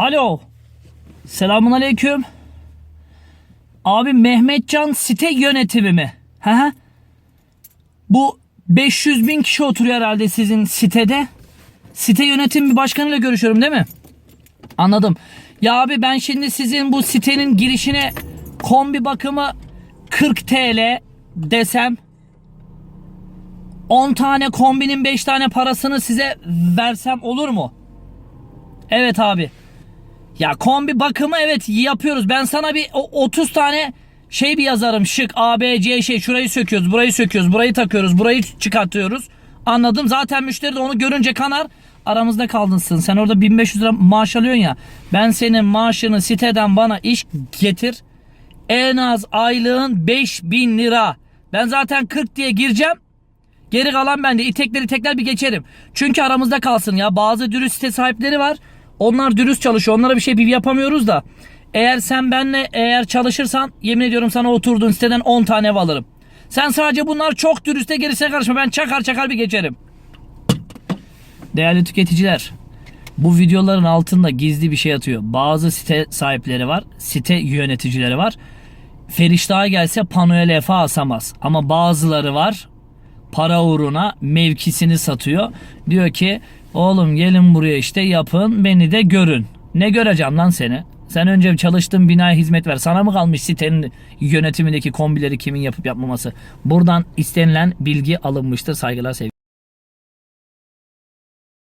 Alo. Selamun aleyküm. Abi Mehmetcan site yönetimi mi? Hı hı. Bu 500 bin kişi oturuyor herhalde sizin sitede. Site yönetim bir başkanıyla görüşüyorum değil mi? Anladım. Ya abi ben şimdi sizin bu sitenin girişine kombi bakımı 40 TL desem 10 tane kombinin 5 tane parasını size versem olur mu? Evet abi. Ya kombi bakımı evet yapıyoruz. Ben sana bir o- 30 tane şey bir yazarım. Şık A, B, C şey. Şurayı söküyoruz, burayı söküyoruz, burayı takıyoruz, burayı çıkartıyoruz. Anladım. Zaten müşteri de onu görünce kanar. Aramızda kaldınsın. Sen orada 1500 lira maaş alıyorsun ya. Ben senin maaşını siteden bana iş getir. En az aylığın 5000 lira. Ben zaten 40 diye gireceğim. Geri kalan bende. İtekleri tekler bir geçerim. Çünkü aramızda kalsın ya. Bazı dürüst site sahipleri var. Onlar dürüst çalışıyor. Onlara bir şey bir yapamıyoruz da. Eğer sen benle eğer çalışırsan yemin ediyorum sana oturduğun siteden 10 tane ev alırım. Sen sadece bunlar çok dürüste gerisine karışma. Ben çakar çakar bir geçerim. Değerli tüketiciler. Bu videoların altında gizli bir şey atıyor. Bazı site sahipleri var. Site yöneticileri var. Feriştah'a gelse panoya lefa asamaz. Ama bazıları var para uğruna mevkisini satıyor. Diyor ki oğlum gelin buraya işte yapın beni de görün. Ne göreceğim lan seni? Sen önce çalıştığın binaya hizmet ver. Sana mı kalmış sitenin yönetimindeki kombileri kimin yapıp yapmaması? Buradan istenilen bilgi alınmıştır. Saygılar sevgiler.